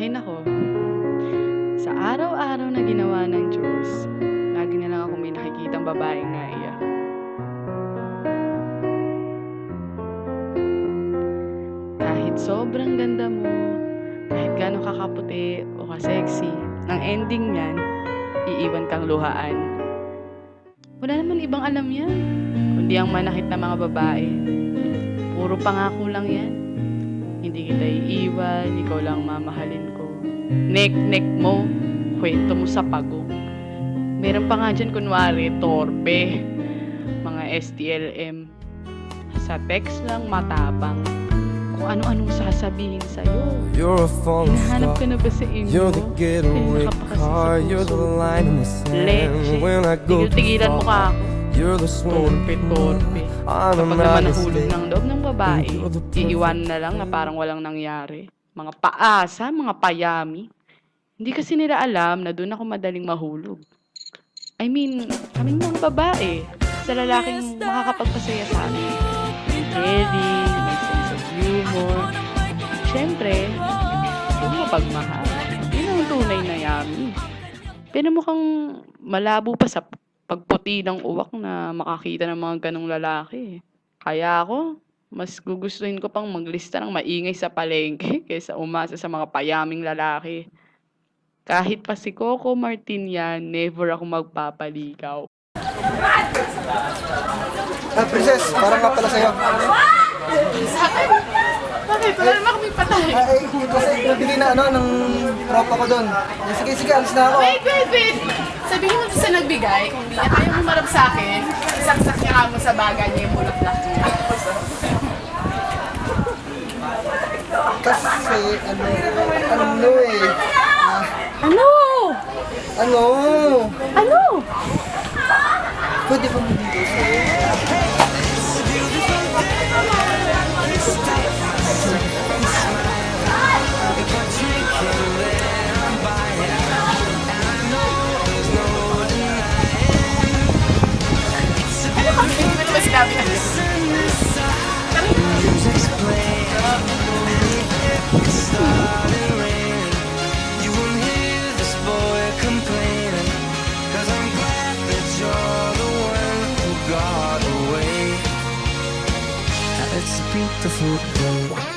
Hay nako. Sa araw-araw na ginawa ng Diyos, lagi na lang ako may nakikitang babaeng naiyak. Kahit sobrang ganda mo, kahit gaano kakaputi o ka-sexy, ang ending niyan, iiwan kang luhaan. Wala naman ibang alam yan, kundi ang manakit na mga babae. Puro pangako lang yan. Hindi kita iiwan, ikaw lang mamahalin ko. Nek-nek mo, kwento mo sa pagong. Meron pa nga dyan, kunwari, torpe. Mga STLM. Sa text lang, matapang. Kung ano-anong sasabihin sa'yo. You're a falling Hinahanap ka na ba sa inyo? You're the getaway car. You're the line in the sand. Leche. Tigil-tigilan mo ka ako. You're the swimming Torpe, pool. torpe. I'm Kapag naman nahulog ng loob ng babae, iiwan na lang na parang walang nangyari. Mga paasa, mga payami. Hindi kasi nila alam na doon ako madaling mahulog. I mean, kaming mga babae, sa lalaking makakapagpasaya sa amin. May caring, may sense of humor. Siyempre, yung mapagmahal. Yun ang tunay na yami. Pero mukhang malabo pa sa pagputi ng uwak na makakita ng mga ganong lalaki. Kaya ako, mas gugustuhin ko pang maglista ng maingay sa palengke kaysa umasa sa mga payaming lalaki. Kahit pa si Coco Martin yan, never ako magpapaligaw. Ah, princess, parang nga pala sa'yo. Bakit? Wala naman kami patay. Ay, kasi nabili na ano, ng tropa ko doon. Sige, sige, alis na ako. Wait, wait, wait! Sabihin mo sa nagbigay, sa akin, isaksak niya mo sa bagay niya yung bulaklak niya. Kasi, ano, ano eh. Ah, Ano? ano? Ano? Pwede ba hindi sa'yo? beat the.